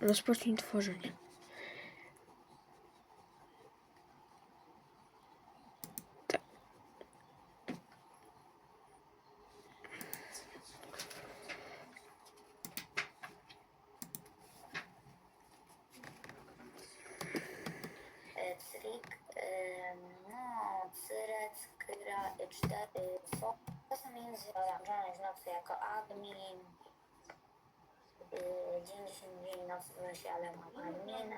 rozpocznij tworzenie. Tak. No, Cyrec, e, cztery, co? Czasem jest zarządzony w nocy jako admin. Dzień, dzień, dzień, noc wnosi, ale ma adminę.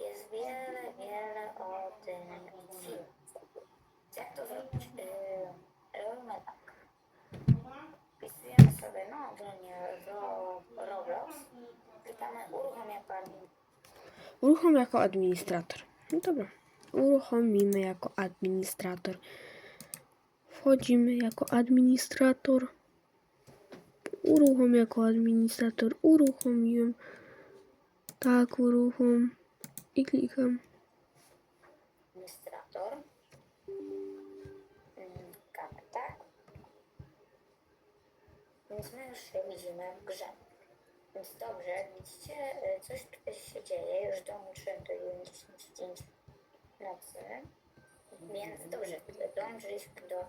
Jest wiele, wiele o tym film. Jak to zrobić? E, Robimy tak. Wpisujemy sobie, no ogólnie Ro- Roblox. Klikamy uruchom jako admin. Uruchom jako administrator. No dobra. Uruchomimy jako administrator. Wchodzimy jako administrator. Uruchom jako administrator. Uruchomiłem. Tak, uruchom. I klikam. administrator. Mm, Klikamy tak. Więc my już widzimy w grze. Więc dobrze, widzicie, y, coś tutaj się dzieje. Już dołączyłem do 10 nocy. Więc dobrze, dołączyliśmy do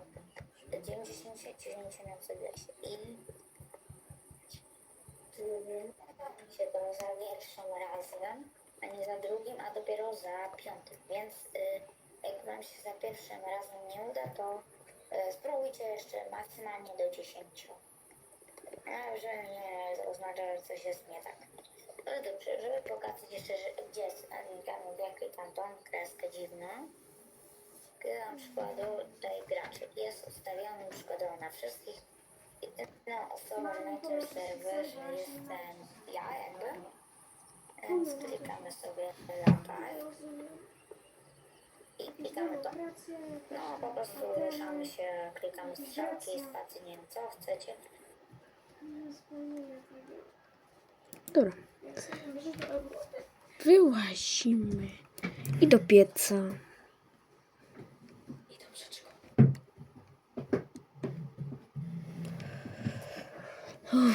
99 nocy w lesie. I się to za pierwszym razem, a nie za drugim, a dopiero za piątym. Więc y, jak Wam się za pierwszym razem nie uda, to y, spróbujcie jeszcze maksymalnie do 10. A że nie oznacza, że coś jest nie tak. Ale dobrze, żeby pokazać jeszcze, że gdzie jest klikamy, jak klikam tą kreskę dziwną. Klikam przykładu tutaj graczy. Jest ustawiony przykładowo na wszystkich. Jedyną osobą na tym serwerze jestem ja jakby. Więc klikamy sobie lataj. I klikamy to. No po prostu ruszamy się, klikamy strzałki, spację, nie wiem co chcecie. Dobra. Wyłazimy. I do pieca. I do przedszkola. Dobra.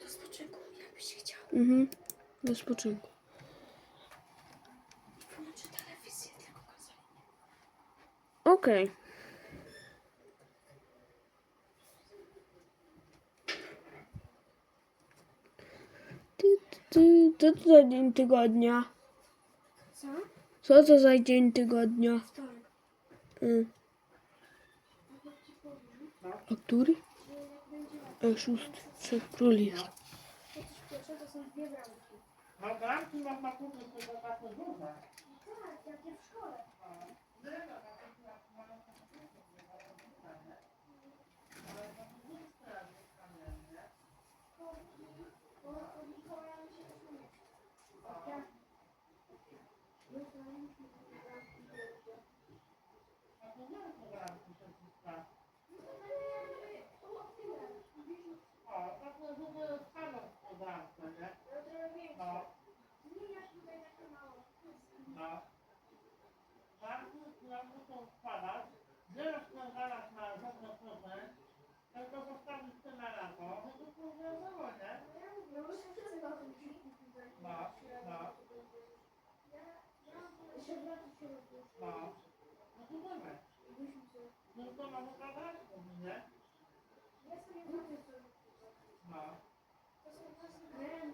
Do spoczynku, jakbyś chciał. Mhm. Do spoczynku. Okej. Ty, ty, co to za dzień tygodnia? Co? Co to za dzień tygodnia? Wtorek. Y. A który? E, szósty. Trzech. To coś pierwsze to są dwie bramki. No bramki można kupić tylko duże. Tak, jakie w szkole. Bo od Mikołaja mi się też nie chce. Ja. Mikołaj mi się nie bramki wielkie. Takie wielkie bramki się puszcza. No to nie, to o tyle. O, takie duże staną w bramce, nie? No trochę większe. No, Zmieniasz tutaj takie małe. no. Bramki muszą spadać. Ten zaraz na 100%, tylko zostawić te na lato. No to było, nie? No się wszyscy o tym. No, no, Jeszcze braty się no. No to dobra. Sobie... Tylko mamy kadać, nie? Ja sobie sobie No, To są właśnie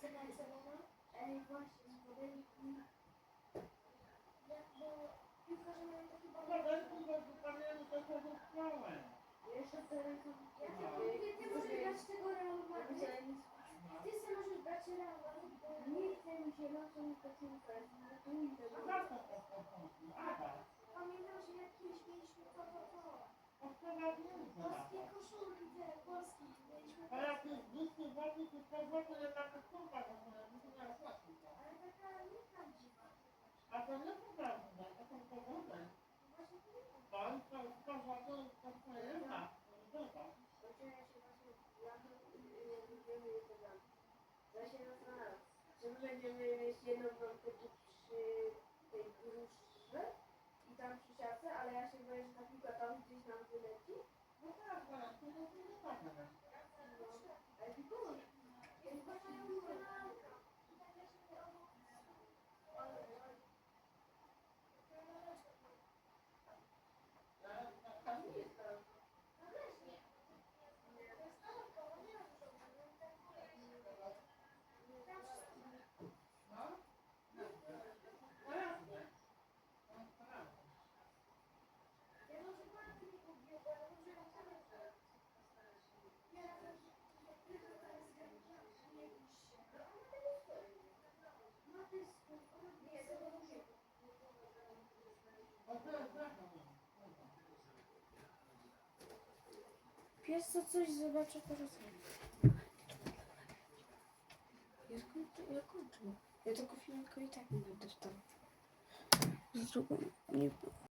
z Barcelona. Ej, właśnie, spodeli mi. Jak bo piłkarze mają takie balony. Jeszcze te rękawiczki. Ja tylko mówię, ty możesz grać tego Realu. Ty sobie możesz grać Real Madryt, bo Nie chce mi się i tego. pamiętam, że jak kiedyś mieliśmy to, to, to. Polskie koszulki, polskie, mieliśmy A jak jest bliski wody, to to jest A to nie są prawdziwe, to są powody. Właśnie to nie wiem. Bo to, to wody to nie ma. To jest to. Znaczy ja się właśnie, ja to nie będziemy jeszcze tam. Ja się zastanawiam, czy my będziemy mieć jedną bramkę tu przy tej gruszce i tam przy siatce, ale ja się boję, że ta piłka tam gdzieś nam wyleci. No tak, tak, to jest nie tak. No, ale tylko tam nie jest tam. Pies to coś zobaczy po raz. Ja kończę, ja kończę. Ja tego filmiku i tak nie będę wstawiał. Z drugą nie